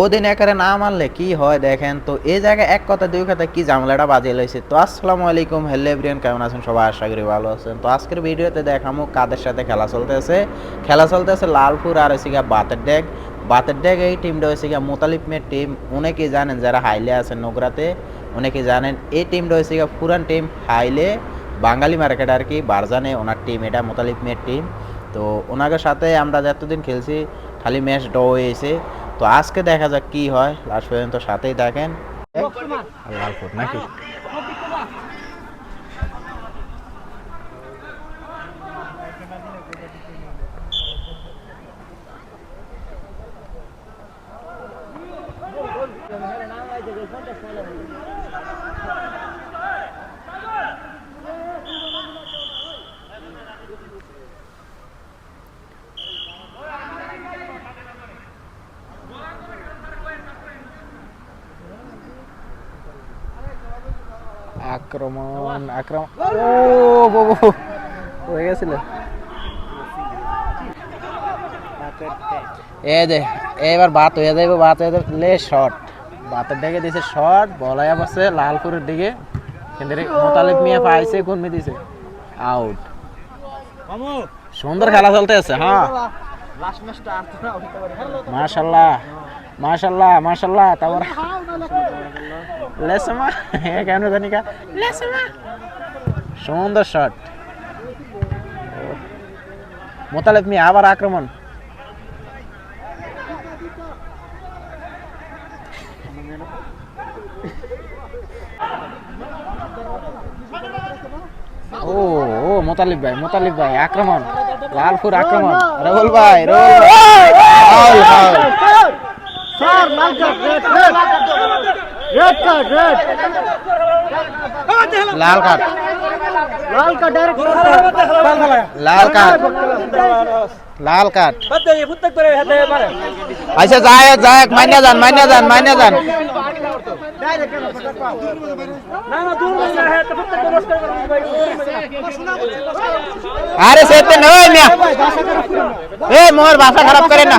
ওদিন একারে না মারলে কি হয় দেখেন? তো এই জায়গায় এক কথা, দুই কথা কি ঝামেলাটা বাজিয়ে লইছে? তো আসসালামু আলাইকুম, হ্যালো এভরিয়ান কেমন আছেন? সবাই আশা করি ভালো আছেন। তো আজকের ভিডিওতে দেখামো কাদের সাথে খেলা চলতেছে। খেলা চলতেছে লালপুর আর হচ্ছে গিয়া বাতের ড্যাগ বাতের ড্যাগ এই টিমটা হয়েছে গিয়া মোতালিব মেয়ের টিম। অনেকেই জানেন যারা হাইলে আছেন নোংরাতে অনেকেই জানেন এই টিমটা হয়েছে গিয়া পুরান টিম হাইলে, বাঙালি মার্কেট আর কি, বারজানে ওনার টিম, এটা মোতালিব মেয়ের টিম। তো ওনাকে সাথে আমরা যতদিন খেলছি, খালি ম্যাচ ড হয়েছে তো আজকে দেখা যাক কি হয় লাস্ট পর্যন্ত সাথেই দেখেন লালপুর নাকি? আক্রমণ আক্রমণ। ও বাবু হয়ে গেছিল। এ দে এবার বাত হয়ে যাবে বাত হয়ে যাবে লে শট বাতের দিকে দিছে শট বলাইয়া বসে লালপুরের দিকে। কিন্তু মোতালিব মিয়া পাইছে কোন মি দিছে? আউট সুন্দর খেলা চলতে আছে হ্যাঁ। মাশাল্লাহ। মাশাল্লাহ মাশাল্লাহ তারপর লেসমা হ্যাঁ কেন জানি কা লেসমা সুন্দর শট মোতালেব মি আবার আক্রমণ ও ও মোতালিব ভাই মোতালিব ভাই আক্রমণ লালপুর আক্রমণ রবুল ভাই রবুল ভাই লাল কার্ড। লাল কার্ড ডাইরেক্ট লাল কার্ড। লাল কার্ড। আচ্ছা যায় যায় মাইনা যান মাইনা যান মাইনা যান। আরে সেতে নয় মিয়া। এ মোর ভাষা খারাপ করেন না।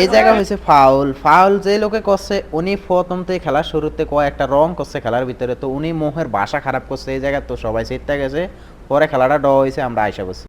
এই জায়গা হয়েছে ফাউল। ফাউল যে লোকে করছে, উনি প্রথমতে খেলার শুরুতে কয়েকটা রং করছে খেলার ভিতরে। তো উনি মোহের বাসা খারাপ করছে, এই জায়গায় তো সবাই চেতে গেছে। পরে খেলাটা ড হয়েছে, আমরা আইসা বসছি